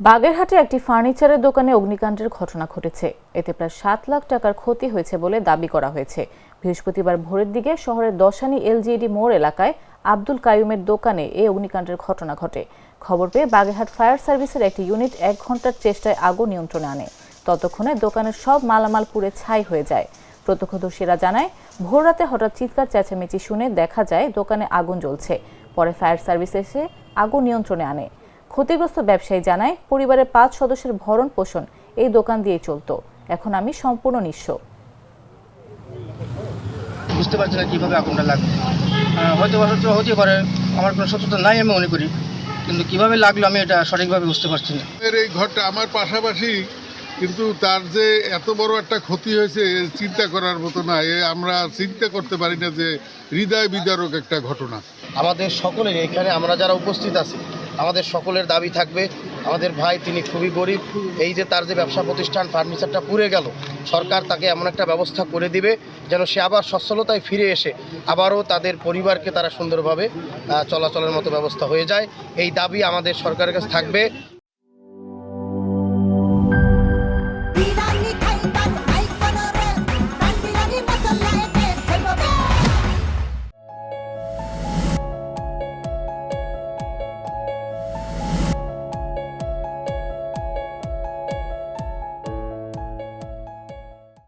বাগেরহাটে একটি ফার্নিচারের দোকানে অগ্নিকাণ্ডের ঘটনা ঘটেছে। এতে প্রায় সাত লাখ টাকার ক্ষতি হয়েছে বলে দাবি করা হয়েছে। বৃহস্পতিবার ভোরের দিকে শহরের দশানী এলজিইডি মোড় এলাকায় আব্দুল কায়ুমের দোকানে এই অগ্নিকাণ্ডের ঘটনা ঘটে। খবর পেয়ে বাগেরহাট ফায়ার সার্ভিসের একটি ইউনিট এক ঘণ্টার চেষ্টায় আগুন নিয়ন্ত্রণে আনে। ততক্ষণে দোকানের সব মালামাল পুড়ে ছাই হয়ে যায়। প্রত্যক্ষদর্শীরা জানায়, ভোররাতে হঠাৎ চিৎকার, চেঁচামেচি শুনে দেখা যায় দোকানে আগুন জ্বলছে। পরে ফায়ার সার্ভিস এসে আগুন নিয়ন্ত্রণে আনে। ক্ষতিগ্রস্ত ব্যবসায়ী জানায় পরিবারের পাঁচ সদস্যের ভরণ পোষণ এই দোকান দিয়ে চলতো। এখন আমি সম্পূর্ণ নিঃস্ব। বুঝতে পারছি না কীভাবে আগুনটা লাগবে। হয়তো হয়তো হতে পারে আমার কোনো সত্যতা নাই আমি মনে করি। কিন্তু কীভাবে লাগল আমি এটা সঠিকভাবে বুঝতে পারছি না। এর এই ঘরটা আমার পাশাপাশি কিন্তু তার যে এত বড় একটা ক্ষতি হয়েছে চিন্তা করার মতো না। এ আমরা চিন্তা করতে পারি না যে হৃদয় বিদারক একটা ঘটনা। আমাদের সকলের এখানে আমরা যারা উপস্থিত আছি আমাদের সকলের দাবি থাকবে, আমাদের ভাই তিনি খুবই গরিব, এই যে তার যে ব্যবসা প্রতিষ্ঠান, ফার্নিচারটা পুড়ে গেল, সরকার তাকে এমন একটা ব্যবস্থা করে দিবে যেন সে আবার সচ্ছলতায় ফিরে এসে আবারও তাদের পরিবারকে তারা সুন্দরভাবে চলাচলের মতো ব্যবস্থা হয়ে যায়। এই দাবি আমাদের সরকারের কাছে থাকবে।